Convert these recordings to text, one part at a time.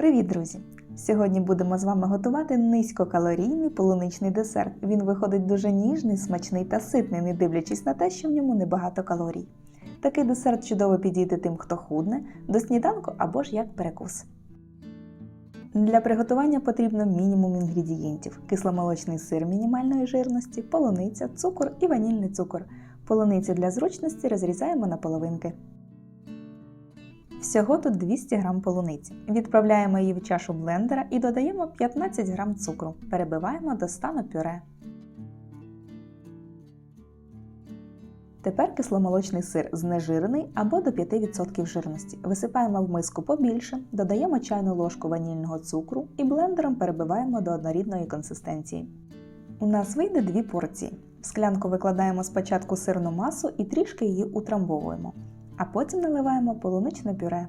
Привіт, друзі! Сьогодні будемо з вами готувати низькокалорійний полуничний десерт. Він виходить дуже ніжний, смачний та ситний, не дивлячись на те, що в ньому небагато калорій. Такий десерт чудово підійде тим, хто худне, до сніданку або ж як перекус. Для приготування потрібно мінімум інгредієнтів: кисломолочний сир мінімальної жирності, полуниця, цукор і ванільний цукор. Полуницю для зручності розрізаємо на половинки. Всього тут 200 г полуниці. Відправляємо її в чашу блендера і додаємо 15 г цукру. Перебиваємо до стану пюре. Тепер кисломолочний сир знежирений або до 5% жирності. Висипаємо в миску побільше, додаємо чайну ложку ванільного цукру і блендером перебиваємо до однорідної консистенції. У нас вийде дві порції. В склянку викладаємо спочатку сирну масу і трішки її утрамбовуємо, а потім наливаємо полуничне пюре.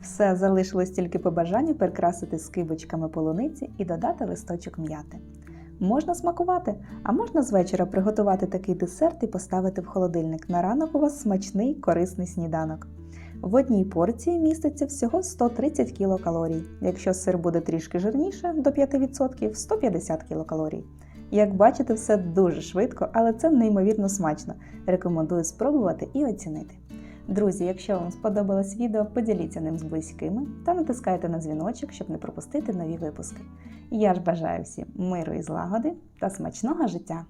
Все залишилось тільки по бажанню прикрасити скибочками полуниці і додати листочок м'яти. Можна смакувати, а можна з вечора приготувати такий десерт і поставити в холодильник. На ранок у вас смачний корисний сніданок. В одній порції міститься всього 130 кілокалорій. Якщо сир буде трішки жирніше до 5% 150 кілокалорій. Як бачите, все дуже швидко, але це неймовірно смачно. Рекомендую спробувати і оцінити. Друзі, якщо вам сподобалось відео, поділіться ним з близькими та натискайте на дзвіночок, щоб не пропустити нові випуски. Я ж бажаю всім миру і злагоди та смачного життя!